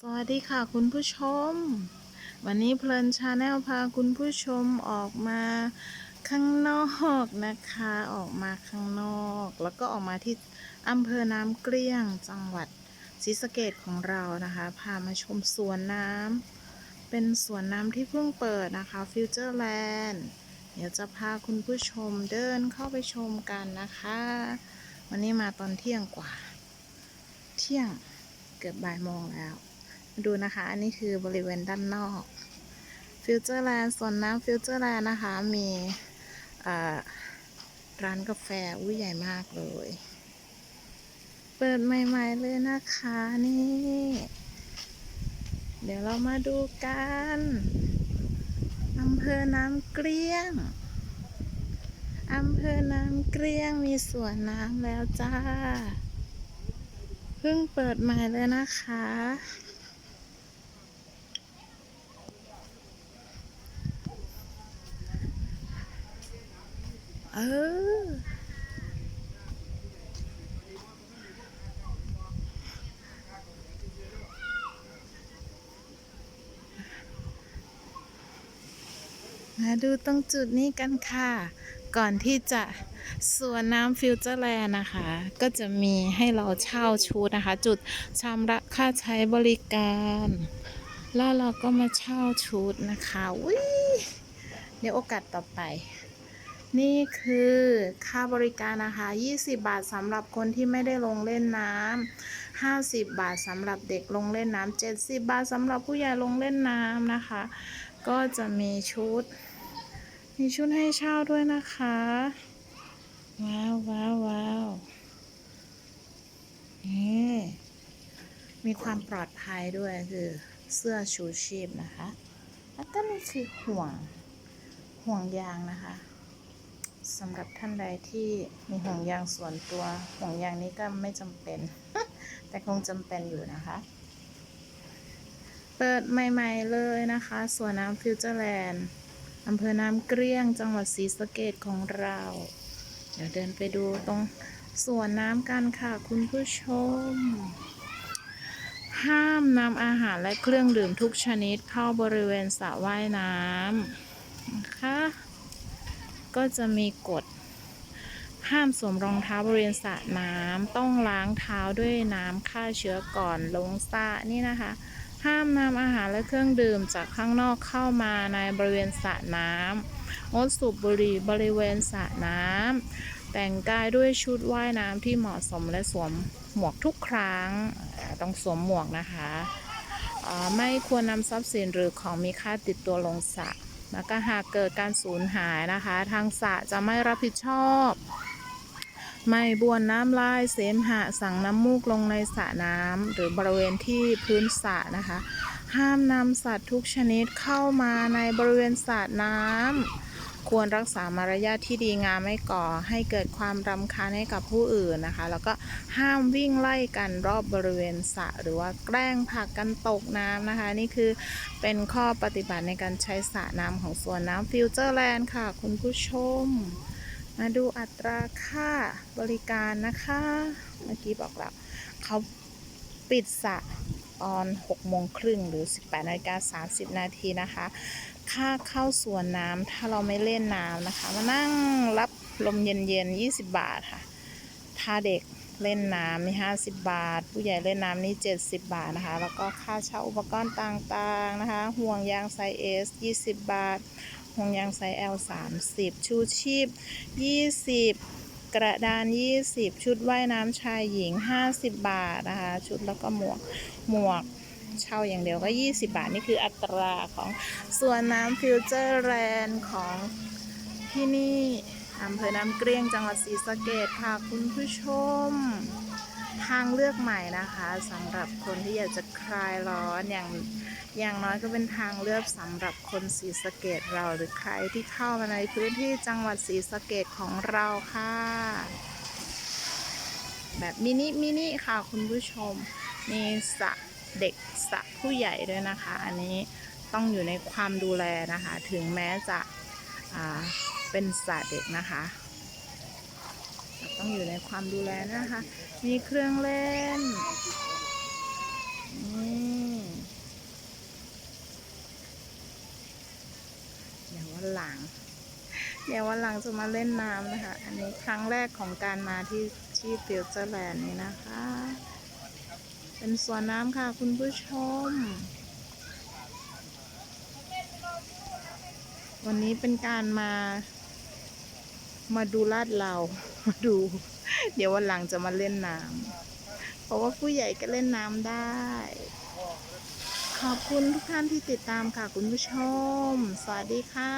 สวัสดีค่ะคุณผู้ชม วันนี้เพลินชาแนลพาคุณผู้ชมออกมาข้างนอกนะคะ ออกมาข้างนอก แล้วก็ออกมาที่อำเภอน้ำเกลี้ยงจังหวัดศรีสะเกดของเรานะคะ พามาชมสวนน้ำเป็นสวนน้ำที่เพิ่งเปิดนะคะฟิวเจอร์แลนด์เดี๋ยวจะพาคุณผู้ชมเดินเข้าไปชมกันนะคะ วันนี้มาตอนเที่ยงกว่า เที่ยงเกือบบ่ายโมงแล้ว ดูนะคะ อันนี้คือบริเวณด้านนอกฟิวเจอร์แลนด์ส่วนน้ำฟิวเจอร์แลนด์นะคะ มีร้านกาแฟอุ้ยใหญ่มากเลย เปิดใหม่ๆเลยนะคะนี่ เดี๋ยวเรามาดูกันอำเภอน้ำเกลี้ยงอำเภอน้ำเกลี้ยงมีสวนน้ำแล้วจ้า เพิ่งเปิดใหม่เลยนะคะ เออ มาดูตรงจุดนี้กันค่ะ ก่อนที่จะสวนน้ำฟิวเจอร์แลนด์นะคะ ก็จะมีให้เราเช่าชุดนะคะ จุดชำระค่าใช้บริการ แล้วเราก็มาเช่าชุดนะคะวิเดี๋ยวโอกาสต่อไป นี่คือค่าบริการนะคะ 20 บาทสำหรับคนที่ไม่ได้ลงเล่นน้ำ 50 บาทสำหรับเด็กลงเล่นน้ำ 70 บาทสำหรับผู้ใหญ่ลงเล่นน้ำนะคะ ก็จะมีชุด มีชุดให้เช่าด้วยนะคะ ว้าวว้าวว้าวนี่มีความปลอดภัยด้วยคือเสื้อชูชีพนะคะ แล้วก็นี่คือห่วงห่วงยางนะคะ สำหรับท่านใดที่มีห่วงยางส่วนตัวห่วงยางนี้ก็ไม่จำเป็น แต่คงจำเป็นอยู่นะคะ เปิดใหม่ๆเลยนะคะสวนน้ำฟิวเจอร์แลนด์อำเภอน้ำเกลี้ยงจังหวัดศรีสะเกดของเรา เดี๋ยวเดินไปดูตรงสวนน้ำกันค่ะคุณผู้ชม ห้ามนำอาหารและเครื่องดื่มทุกชนิดเข้าบริเวณสระว่ายน้ำนะคะ ก็จะมีกฎห้ามสวมรองเท้าบริเวณสระน้ำต้องล้างเท้าด้วยน้ำฆ่าเชื้อก่อนลงสระนี่นะคะ ห้ามนำอาหารและเครื่องดื่มจากข้างนอกเข้ามาในบริเวณสระน้ำงดสูบบุหรี่บริเวณสระน้ำแต่งกายด้วยชุดว่ายน้ำที่เหมาะสมและสวมหมวกทุกครั้งต้องสวมหมวกนะคะ ไม่ควรนำทรัพย์สินหรือของมีค่าติดตัวลงสระ แล้วก็หากเกิดการสูญหายนะคะ ทางสระจะไม่รับผิดชอบ ไม่บ้วนน้ำลายเสมหะสั่งน้ำมูกลงในสระน้ำหรือบริเวณที่พื้นสระนะคะ ห้ามนำสัตว์ทุกชนิดเข้ามาในบริเวณสระน้ำ ควรรักษามารยาทที่ดีงามไม่ก่อ ให้เกิดความรำคาญให้กับผู้อื่นนะคะ แล้วก็ห้ามวิ่งไล่กันรอบบริเวณสระหรือว่าแกล้งผลักกันตกน้ำนะคะ นี่คือเป็นข้อปฏิบัติในการใช้สระน้ำของสวนน้ำฟิวเจอร์แลนด์ค่ะ คุณผู้ชม มาดูอัตราค่าบริการนะคะ เมื่อกี้บอกแล้วเขาปิดสระตอน6โมงครึ่งหรือ 18นาฬิกา30 นาทีนะคะ ค่าเข้าสวนน้ำถ้าเราไม่เล่นน้ำนะคะ มานั่งรับลมเย็นๆ 20 บาทค่ะ ถ้าเด็กเล่นน้ำนี่50 บาท ผู้ใหญ่เล่นน้ำนี่ 70 บาทนะคะ แล้วก็ค่าเช่าอุปกรณ์ต่างๆนะคะ ห่วงยางไซส์ S 20 บาท ห่วงยางไซส์ L 30 ชูชีพ 20 กระดาน 20 ชุดว่ายน้ำชายหญิง 50 บาทนะคะ ชุดแล้วก็หมวกหมวก เช่าอย่างเดียวก็ 20 บาท นี่คืออัตราของสวนน้ำฟิวเจอร์แลนด์ของที่นี่อำเภอน้ำเกลี้ยงจังหวัดศรีสะเกดค่ะคุณผู้ชม ทางเลือกใหม่นะคะสำหรับคนที่อยากจะคลายร้อนอย่างอย่างน้อยก็เป็นทางเลือกสำหรับคนศรีสะเกดเราหรือใครที่เข้ามาในพื้นที่จังหวัดศรีสะเกดของเราค่ะ แบบมินิมินิค่ะคุณผู้ชมมีสระ เด็กสะผู้ใหญ่ด้วยนะคะ อันนี้ต้องอยู่ในความดูแลนะคะ ถึงแม้จะเป็นสระเด็กนะคะ ต้องอยู่ในความดูแลนะคะ มีเครื่องเล่นเดี๋ยววันหลัง เดี๋ยววันหลังจะมาเล่นน้ำนะคะ อันนี้ครั้งแรกของการมาที่ที่ฟิวเจอร์แลนด์นี้นะคะ เป็นสวนน้ำค่ะคุณผู้ชม วันนี้เป็นการมา มาดูลาดเรามาดู เดี๋ยววันหลังจะมาเล่นน้ำเพราะว่าผู้ใหญ่ก็เล่นน้ำได้ ขอบคุณทุกท่านที่ติดตามค่ะคุณผู้ชม สวัสดีค่ะ